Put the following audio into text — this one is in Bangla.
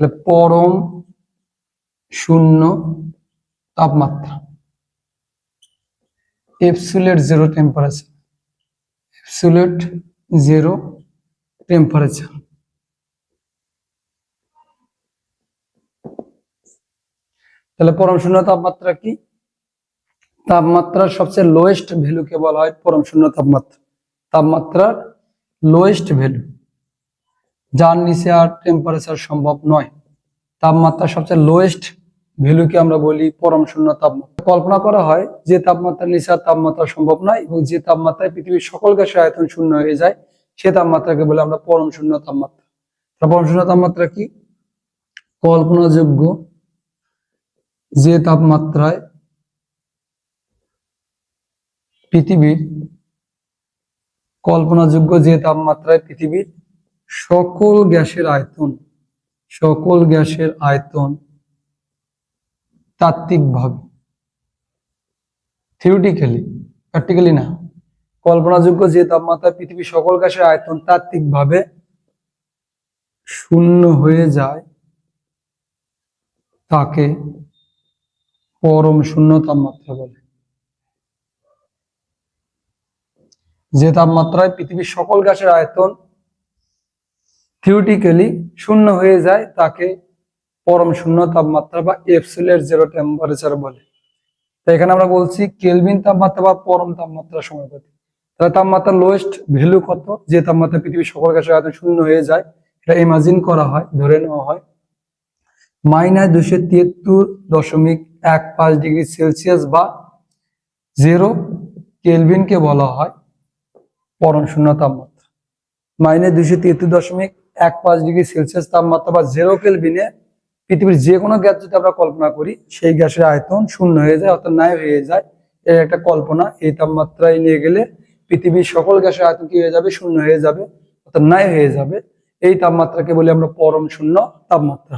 তাহলে পরম শূন্য তাপমাত্রা। Absolute zero temperature absolute zero temperature তাহলে পরম শূন্য তাপমাত্রা কি? তাপমাত্রার সবচেয়ে লোয়েস্ট ভ্যালুকে বলা হয় পরম শূন্য তাপমাত্রা। তাপমাত্রার লোয়েস্ট ভ্যালু যার নিচে আর টেম্পারেচার সম্ভব নয়। তাপমাত্রা সবচেয়ে লোয়েস্ট ভ্যালুকে আমরা বলি পরম শূন্য তাপমাত্রা। কল্পনা করা হয় যে তাপমাত্রার নিচে আর তাপমাত্রা সম্ভব নয় এবং যে তাপমাত্রায় পৃথিবীর সকল গ্যাসের আয়তন শূন্য হয়ে যায়, সে তাপমাত্রাকে বলে আমরা পরম শূন্য তাপমাত্রা। পরম শূন্য তাপমাত্রা কি? কল্পনাযোগ্য যে তাপমাত্রায় পৃথিবীর, কল্পনাযোগ্য যে তাপমাত্রায় পৃথিবীর সকল গ্যাসের আয়তন, সকল গ্যাসের আয়তন তাত্ত্বিকভাবে। থিওরিটিক্যালি প্র্যাকটিক্যালি না। কল্পনাযোগ্য যে তাপমাত্রায় পৃথিবীর সকল গ্যাসের আয়তন তাত্ত্বিকভাবে শূন্য হয়ে যায়, তাকে পরম শূন্য তাপমাত্রা বলে। যে তাপমাত্রায় পৃথিবীর সকল গ্যাসের আয়তন থিওরিটিক্যালি শূন্য হয়ে যায়, তাকে পরম শূন্য তাপমাত্রা বা এফসিলের জিরো টেম্পারেচার বলে। তো এখানে আমরা বলছি কেলভিন তাপমাত্রা বা পরম তাপমাত্রা সমানুপাতিক তাহলে তাপমাত্রার লোয়েস্ট ভ্যালু কত? যে তাপমাত্রা পৃথিবীর সকল কাছে আয়তন শূন্য হয়ে যায়, এটা ইমাজিন করা হয়, ধরে নেওয়া হয়। মাইনাস দুশো তিয়াত্তর দশমিক এক পাঁচ ডিগ্রি সেলসিয়াস বা জিরো কেলভিনকে বলা হয় পরম শূন্য তাপমাত্রা। মাইনাস দুশো তিয়াত্তর দশমিক এক পাঁচ ডিগ্রি সেলসিয়াস তাপমাত্রা বা জেরো কেলভিনে পৃথিবীর যে কোনো গ্যাস যদি আমরা কল্পনা করি, সেই গ্যাসের আয়তন শূন্য হয়ে যায়, অর্থাৎ নাই হয়ে যায়। এর একটা কল্পনা, এই তাপমাত্রায় নিয়ে গেলে পৃথিবীর সকল গ্যাসের আয়তন কি হয়ে যাবে? শূন্য হয়ে যাবে, অর্থাৎ নাই হয়ে যাবে। এই তাপমাত্রাকে বলি আমরা পরম শূন্য তাপমাত্রা।